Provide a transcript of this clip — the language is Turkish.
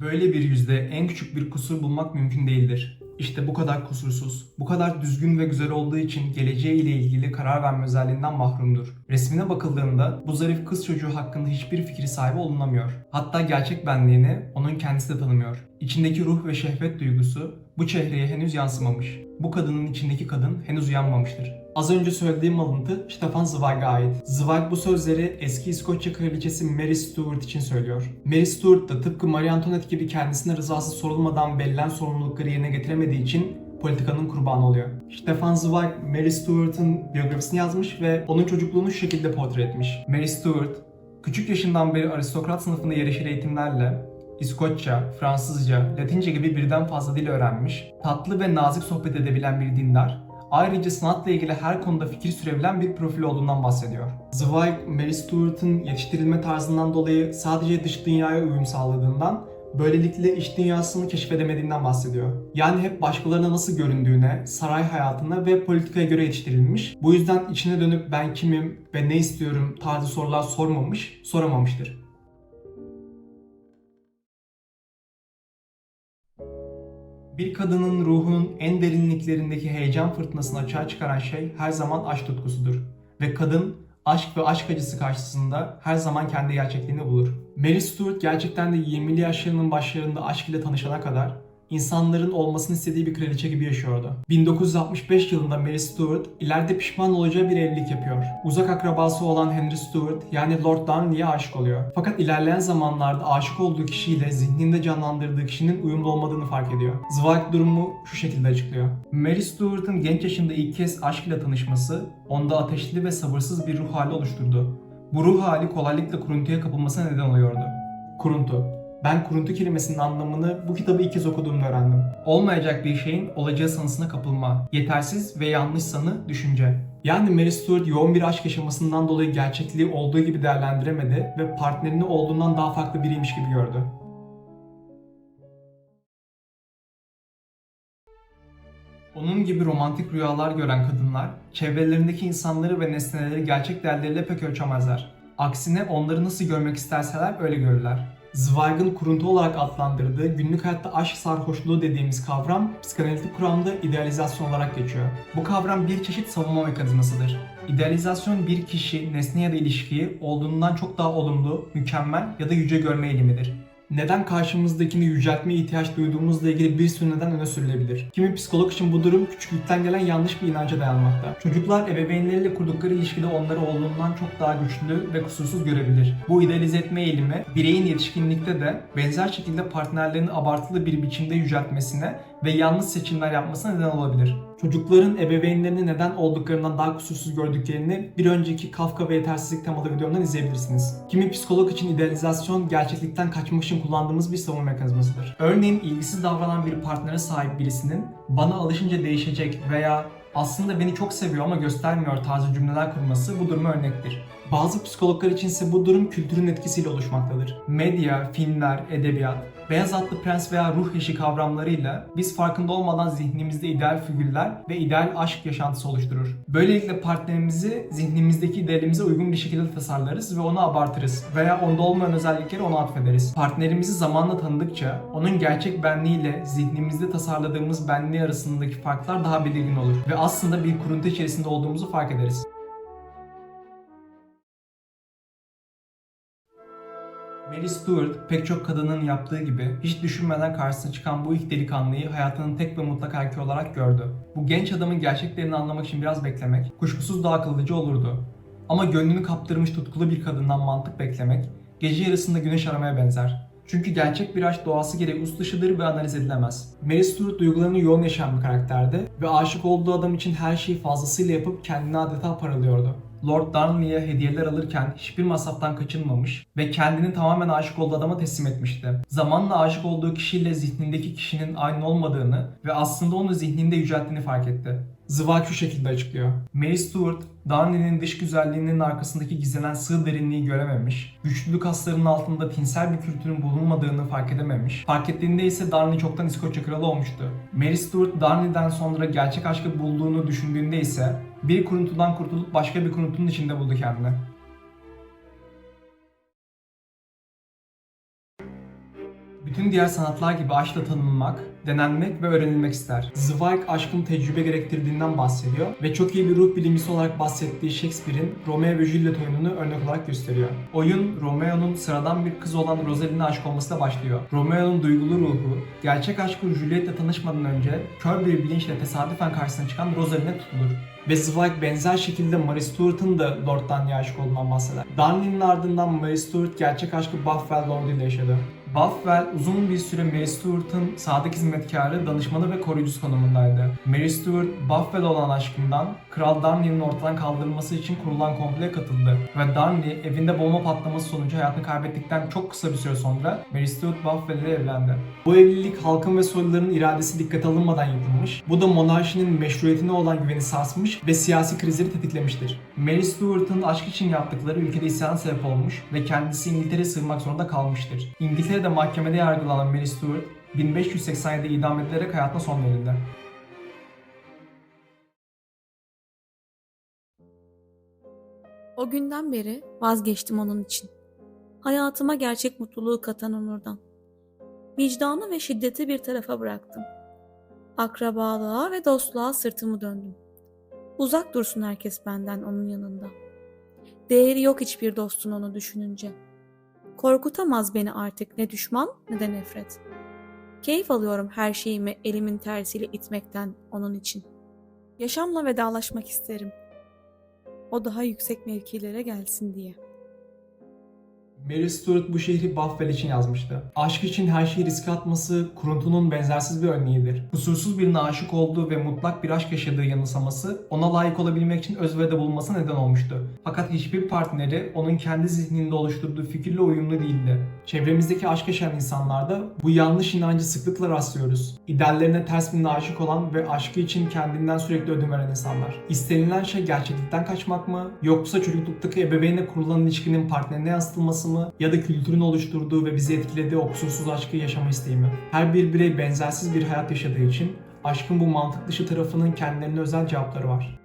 Böyle bir yüzde en küçük bir kusur bulmak mümkün değildir. İşte bu kadar kusursuz, bu kadar düzgün ve güzel olduğu için geleceği ile ilgili karar verme özelliğinden mahrumdur. Resmine bakıldığında bu zarif kız çocuğu hakkında hiçbir fikri sahibi olunamıyor. Hatta gerçek benliğini onun kendisi de tanımıyor. İçindeki ruh ve şehvet duygusu bu çehreye henüz yansımamış. Bu kadının içindeki kadın henüz uyanmamıştır. Az önce söylediğim alıntı Stefan Zweig'a ait. Zweig bu sözleri eski İskoçya kraliçesi Mary Stuart için söylüyor. Mary Stuart da tıpkı Marie Antoinette gibi kendisine rızası sorulmadan verilen sorumlulukları yerine getiremediği için politikanın kurbanı oluyor. Stefan Zweig, Mary Stuart'ın biyografisini yazmış ve onun çocukluğunu şu şekilde portre etmiş. Mary Stuart, küçük yaşından beri aristokrat sınıfında yerleşir eğitimlerle İskoçça, Fransızca, Latince gibi birden fazla dil öğrenmiş, tatlı ve nazik sohbet edebilen bir dindar, ayrıca sanatla ilgili her konuda fikir sürebilen bir profil olduğundan bahsediyor. Zweig, Mary Stuart'ın yetiştirilme tarzından dolayı sadece dış dünyaya uyum sağladığından, böylelikle iç dünyasını keşfedemediğinden bahsediyor. Yani hep başkalarına nasıl göründüğüne, saray hayatına ve politikaya göre yetiştirilmiş. Bu yüzden içine dönüp ben kimim ve ne istiyorum tarzı sorular sormamış, soramamıştır. Bir kadının ruhunun en derinliklerindeki heyecan fırtınasını açığa çıkaran şey her zaman aşk tutkusudur. Ve kadın aşk ve aşk acısı karşısında her zaman kendi gerçekliğini bulur. Mary Stuart gerçekten de 20'li yaşlarının başlarında aşk ile tanışana kadar insanların olmasını istediği bir kraliçe gibi yaşıyordu. 1965 yılında Mary Stuart ileride pişman olacağı bir evlilik yapıyor. Uzak akrabası olan Henry Stuart yani Lord Darnley'e aşık oluyor. Fakat ilerleyen zamanlarda aşık olduğu kişiyle zihninde canlandırdığı kişinin uyumlu olmadığını fark ediyor. Zweig durumu şu şekilde açıklıyor. Mary Stuart'ın genç yaşında ilk kez aşk ile tanışması onda ateşli ve sabırsız bir ruh hali oluşturdu. Bu ruh hali kolaylıkla kuruntuya kapılmasına neden oluyordu. Kuruntu. Ben kuruntu kelimesinin anlamını bu kitabı ilk kez okuduğumda öğrendim. Olmayacak bir şeyin olacağı sanısına kapılma. Yetersiz ve yanlış sanı düşünce. Yani Mary Stuart yoğun bir aşk yaşamasından dolayı gerçekliği olduğu gibi değerlendiremedi ve partnerini olduğundan daha farklı biriymiş gibi gördü. Onun gibi romantik rüyalar gören kadınlar, çevrelerindeki insanları ve nesneleri gerçek değerleriyle pek ölçemezler. Aksine onları nasıl görmek isterseler öyle görürler. Zweig'ın kuruntu olarak adlandırdığı günlük hayatta aşk sarhoşluğu dediğimiz kavram psikanalitik kuramda idealizasyon olarak geçiyor. Bu kavram bir çeşit savunma mekanizmasıdır. İdealizasyon bir kişi, nesne ya da ilişkiyi olduğundan çok daha olumlu, mükemmel ya da yüce görme eğilimidir. Neden karşımızdakini yüceltmeye ihtiyaç duyduğumuzla ilgili bir sürü neden öne sürülebilir. Kimi psikolog için bu durum küçüklükten gelen yanlış bir inanca dayanmakta. Çocuklar ebeveynleriyle kurdukları ilişkide onları olduğundan çok daha güçlü ve kusursuz görebilir. Bu idealize etme eğilimi bireyin yetişkinlikte de benzer şekilde partnerlerini abartılı bir biçimde yüceltmesine ve yanlış seçimler yapmasına neden olabilir. Çocukların ebeveynlerini neden olduklarından daha kusursuz gördüklerini bir önceki Kafka ve yetersizlik temalı videomdan izleyebilirsiniz. Kimi psikolog için idealizasyon gerçeklikten kaçmak için kullandığımız bir savunma mekanizmasıdır. Örneğin ilgisiz davranan bir partnere sahip birisinin bana alışınca değişecek veya aslında beni çok seviyor ama göstermiyor tarzı cümleler kurması bu duruma örnektir. Bazı psikologlar için ise bu durum kültürün etkisiyle oluşmaktadır. Medya, filmler, edebiyat, beyaz atlı prens veya ruh eşi kavramlarıyla biz farkında olmadan zihnimizde ideal figürler ve ideal aşk yaşantısı oluşturur. Böylelikle partnerimizi zihnimizdeki idealimize uygun bir şekilde tasarlarız ve onu abartırız veya onda olmayan özellikleri ona atfederiz. Partnerimizi zamanla tanıdıkça onun gerçek benliğiyle zihnimizde tasarladığımız benliği arasındaki farklar daha belirgin olur ve aslında bir kuruntu içerisinde olduğumuzu fark ederiz. Mary Stuart pek çok kadının yaptığı gibi hiç düşünmeden karşısına çıkan bu ilk delikanlıyı hayatının tek ve mutlak erkeği olarak gördü. Bu genç adamın gerçeklerini anlamak için biraz beklemek kuşkusuz daha akıllıcı olurdu. Ama gönlünü kaptırmış tutkulu bir kadından mantık beklemek gece yarısında güneş aramaya benzer. Çünkü gerçek bir aşk doğası gereği us dışıdır ve analiz edilemez. Mary Stuart duygularını yoğun yaşayan bir karakterdi ve aşık olduğu adam için her şeyi fazlasıyla yapıp kendini adeta paralıyordu. Lord Darnley'e hediyeler alırken hiçbir masraftan kaçınmamış ve kendini tamamen aşık olduğu adama teslim etmişti. Zamanla aşık olduğu kişiyle zihnindeki kişinin aynı olmadığını ve aslında onu zihninde yücelttiğini fark etti. Zweig şu şekilde açıklıyor. Mary Stuart, Darnley'nin dış güzelliğinin arkasındaki gizlenen sığ derinliği görememiş, güçlülük kaslarının altında tinsel bir kültürün bulunmadığını fark edememiş, fark ettiğinde ise Darnley çoktan İskoçya kralı olmuştu. Mary Stuart, Darnley'den sonra gerçek aşkı bulduğunu düşündüğünde ise bir kuruntudan kurtulup başka bir kuruntunun içinde buldu kendini. Bütün diğer sanatlar gibi aşkla tanınmak, denenmek ve öğrenilmek ister. Zweig aşkın tecrübe gerektirdiğinden bahsediyor ve çok iyi bir ruh bilimcisi olarak bahsettiği Shakespeare'in Romeo ve Juliet oyununu örnek olarak gösteriyor. Oyun, Romeo'nun sıradan bir kız olan Rosalind'e aşık olmasıyla başlıyor. Romeo'nun duygulu ruhu, gerçek aşkı Juliet'le tanışmadan önce kör bir bilinçle tesadüfen karşısına çıkan Rosalind'e tutulur. Ve Zweig benzer şekilde Mary Stuart'ın da Lord Darnley'e aşık olduğundan bahseder. Darnley'nin ardından Mary Stuart gerçek aşkı Buffwell Lord ile yaşadı. Buffwell uzun bir süre Mary Stuart'ın sadık hizmetkarı, danışmanı ve koruyucusu konumundaydı. Mary Stuart, Buffwell olan aşkından Kral Darnley'nin ortadan kaldırılması için kurulan kompleye katıldı. Ve Darnley evinde bomba patlaması sonucu hayatını kaybettikten çok kısa bir süre sonra Mary Stuart Buffwell ile evlendi. Bu evlilik halkın ve soyluların iradesi dikkate alınmadan yapılmış. Bu da monarşinin meşruiyetine olan güveni sarsmış ve siyasi krizleri tetiklemiştir. Mary Stuart'ın aşk için yaptıkları ülkede isyan sebep olmuş ve kendisi İngiltere'ye sığınmak zorunda kalmıştır. İngiltere'de mahkemede yargılanan Mary Stuart 1587'de idam edilerek hayatına son verildi. O günden beri vazgeçtim onun için. Hayatıma gerçek mutluluğu katan Onur'dan. Vicdanı ve şiddeti bir tarafa bıraktım. Akrabalığa ve dostluğa sırtımı döndüm. Uzak dursun herkes benden onun yanında. Değeri yok hiçbir dostun onu düşününce. Korkutamaz beni artık ne düşman ne de nefret. Keyif alıyorum her şeyimi elimin tersiyle itmekten onun için. Yaşamla vedalaşmak isterim o daha yüksek mevkilere gelsin diye. Mary Stuart bu şehri Buffwell için yazmıştı. Aşk için her şeyi riske atması kuruntunun benzersiz bir örneğidir. Kusursuz birine aşık olduğu ve mutlak bir aşk yaşadığı yanılsaması ona layık olabilmek için özveride bulunması neden olmuştu. Fakat hiçbir partneri onun kendi zihninde oluşturduğu fikirle uyumlu değildi. Çevremizdeki aşk yaşayan insanlarda bu yanlış inancı sıklıkla rastlıyoruz. İdeallerine ters birine aşık olan ve aşkı için kendinden sürekli ödün veren insanlar. İstenilen şey gerçeklikten kaçmak mı? Yoksa çocukluktaki ebeveynle kurulan ilişkinin partnerine yansıtılması mı? Ya da kültürün oluşturduğu ve bizi etkilediği o kusursuz aşkı yaşama isteği mi? Her bir birey benzersiz bir hayat yaşadığı için aşkın bu mantık dışı tarafının kendilerine özel cevapları var.